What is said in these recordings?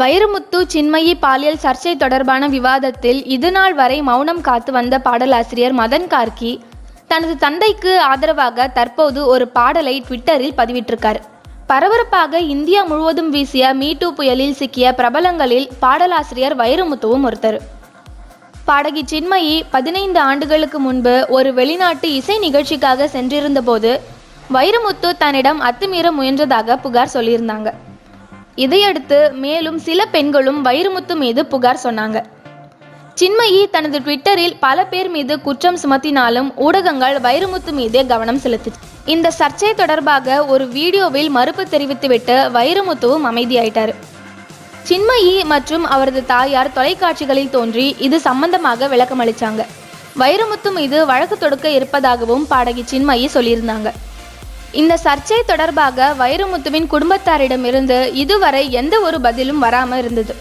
வைரமுத்து சின்மயி பாலியல் சர்ச்சை தொடர்பான விவாதத்தில் இதுநாள் வரை மௌனம் காத்து வந்த பாடலாசிரியர் மதன் கார்கி தனது தந்தைக்கு ஆதரவாக தற்போது ஒரு பாடலை ட்விட்டரில் பதிவிட்டிருக்கார். பரபரப்பாக இந்தியா முழுவதும் வீசிய மீட்டு புயலில் சிக்கிய பிரபலங்களில் பாடலாசிரியர் வைரமுத்துவும் ஒருத்தர். பாடகி சின்மயி பதினைந்து ஆண்டுகளுக்கு முன்பு ஒரு வெளிநாட்டு இசை நிகழ்ச்சிக்காக சென்றிருந்தபோது வைரமுத்து தன்னிடம் அத்துமீற முயன்றதாக புகார் சொல்லியிருந்தாங்க. இதையடுத்து மேலும் சில பெண்களும் வைரமுத்து மீது புகார் சொன்னாங்க. சின்மயி தனது ட்விட்டரில் பல பேர் மீது குற்றம் சுமத்தினாலும் ஊடகங்கள் வைரமுத்து மீதே கவனம் செலுத்துச்சு இந்த சர்ச்சை தொடர்பாக ஒரு வீடியோவில் மறுப்பு தெரிவித்துவிட்டு வைரமுத்துவும் அமைதியாயிட்டார். சின்மயி மற்றும் அவரது தாயார் தொலைக்காட்சிகளில் தோன்றி இது சம்பந்தமாக விளக்கமளிச்சாங்க. வைரமுத்து மீது வழக்கு தொடுக்க இருப்பதாகவும் பாடகி சின்மயி சொல்லியிருந்தாங்க. இந்த சர்ச்சை தொடர்பாக வைரமுத்துவின் குடும்பத்தாரிடமிருந்து இதுவரை எந்த ஒரு பதிலும் வராமல் இருந்தது.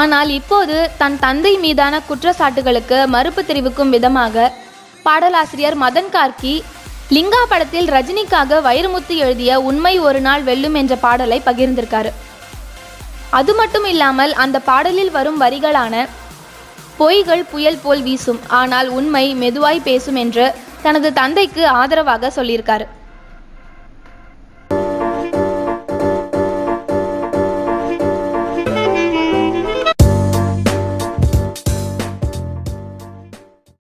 ஆனால் இப்போது தன் தந்தை மீதான குற்றச்சாட்டுகளுக்கு மறுப்பு தெரிவிக்கும் விதமாக பாடலாசிரியர் மதன் கார்கி லிங்கா படத்தில் ரஜினிக்காக வைரமுத்து எழுதிய உண்மை ஒரு நாள் வெல்லும் என்ற பாடலை பகிர்ந்திருக்காரு. அது மட்டும் இல்லாமல் அந்த பாடலில் வரும் வரிகளான பொய்கள் புயல் போல் வீசும் ஆனால் உண்மை மெதுவாய் பேசும் என்று தனது தந்தைக்கு ஆதரவாக சொல்லியிருக்காரு.